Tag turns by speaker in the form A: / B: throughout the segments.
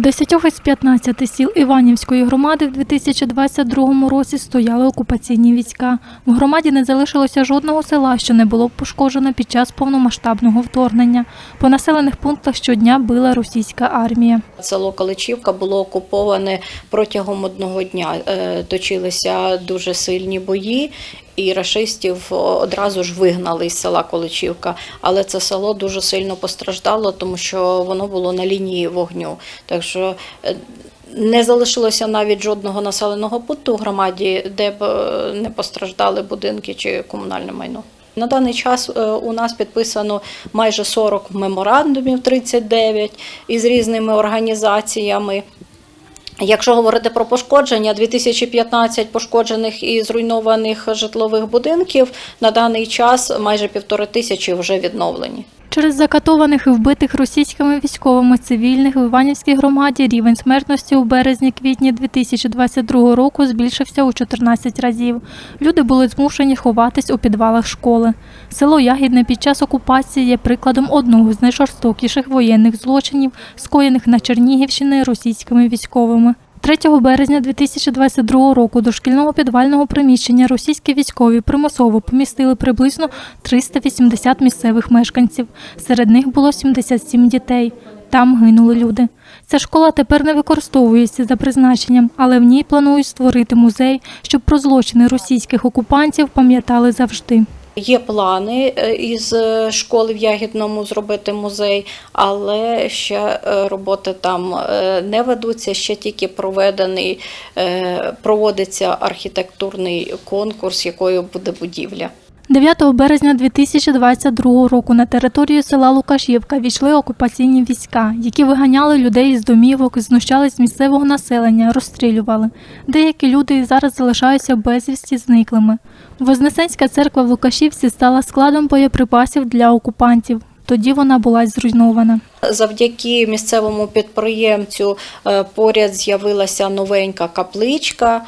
A: 10 із 15 сіл Іванівської громади в 2022 році стояли окупаційні війська. В громаді не залишилося жодного села, що не було б пошкоджено під час повномасштабного вторгнення. По населених пунктах щодня била російська армія.
B: Село Каличівка було окуповане протягом одного дня. Е, Точилися дуже сильні бої, і рашистів одразу ж вигнали із села Количівка. Але це село дуже сильно постраждало, тому що воно було на лінії вогню. Так що е, не залишилося навіть жодного населеного пункту в громаді, де б е, не постраждали будинки чи комунальне майно. На даний час е, у нас підписано майже 40 меморандумів, 39 із різними організаціями. Якщо говорити про пошкодження, 2015 пошкоджених і зруйнованих житлових будинків на даний час майже півтори тисячі вже відновлені.
A: Через закатованих і вбитих російськими військовими цивільних в Іванівській громаді рівень смертності у березні-квітні 2022 року збільшився у 14 разів. Люди були змушені ховатись у підвалах школи. Село Ягідне під час окупації є прикладом одного з найжорстокіших воєнних злочинів, скоєних на Чернігівщині російськими військовими. 3 березня 2022 року до шкільного підвального приміщення російські військові примусово помістили приблизно 380 місцевих мешканців. Серед них було 77 дітей. Там гинули люди. Ця школа тепер не використовується за призначенням, але в ній планують створити музей, щоб про злочини російських окупантів пам'ятали завжди.
B: Є плани е, із е, школи в Ягідному зробити музей, але ще е, роботи там не ведуться. Ще тільки проведений проводиться архітектурний конкурс, якою буде будівля.
A: 9 березня 2022 року на територію села Лукашівка війшли окупаційні війська, які виганяли людей з домівок, знущались з місцевого населення, розстрілювали. Деякі люди зараз залишаються безвісті зниклими. Вознесенська церква в Лукашівці стала складом боєприпасів для окупантів. Тоді вона була зруйнована.
B: Завдяки місцевому підприємцю е, поряд з'явилася новенька капличка, е,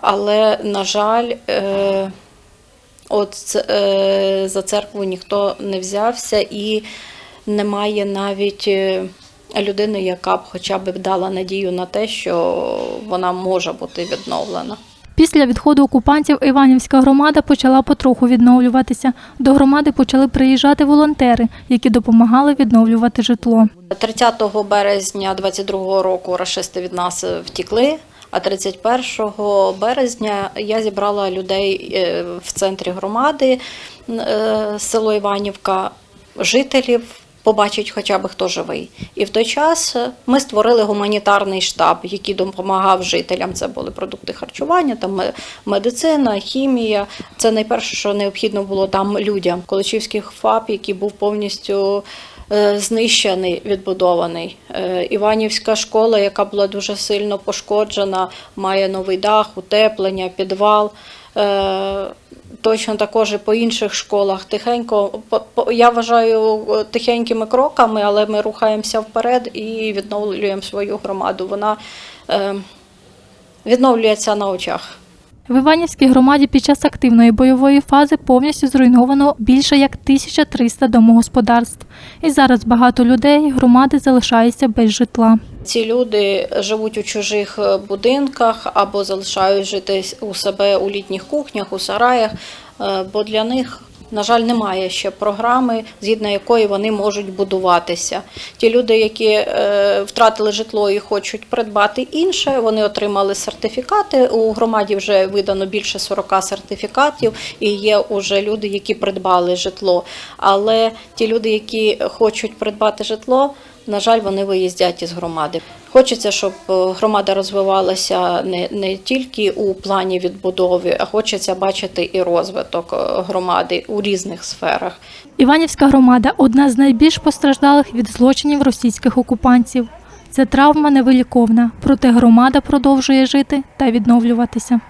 B: але, на жаль, е, от е, за церкву ніхто не взявся і немає навіть е, людини, яка б хоча б дала надію на те, що вона може бути відновлена.
A: Після відходу окупантів Іванівська громада почала потроху відновлюватися. До громади почали приїжджати волонтери, які допомагали відновлювати житло.
B: 30 березня 22 року рашисти від нас втікли. А 31 березня я зібрала людей е, в центрі громади, е, село Іванівка, жителів. Побачить хоча б хто живий. І в той час ми створили гуманітарний штаб, який допомагав жителям. Це були продукти харчування, там медицина, хімія. Це найперше, що необхідно було там людям. Количівський ФАП, який був повністю е, знищений, відбудований. Е, Іванівська школа, яка була дуже сильно пошкоджена, має новий дах, утеплення, підвал. Е, Точно також і по інших школах тихенько. Я вважаю е, тихенькими кроками, але ми рухаємося вперед і відновлюємо свою громаду. Вона е, відновлюється на очах.
A: В Іванівській громаді під час активної бойової фази повністю зруйновано більше як 1300 домогосподарств. І зараз багато людей громади залишаються без житла.
B: Ці люди живуть у чужих будинках або залишають жити у себе у літніх кухнях, у сараях, е, бо для них, на жаль, немає ще програми, згідно якої вони можуть будуватися. Ті люди, які е, втратили житло і хочуть придбати інше, вони отримали сертифікати. У громаді вже видано більше 40 сертифікатів, і є вже люди, які придбали житло. Але ті люди, які хочуть придбати житло, на жаль, вони виїздять із громади. Хочеться, щоб е, громада розвивалася не, не тільки у плані відбудови, а хочеться бачити і розвиток е, громади у різних сферах.
A: Іванівська громада одна з найбільш постраждалих від злочинів російських окупантів. Це травма невиліковна, проте громада продовжує жити та відновлюватися.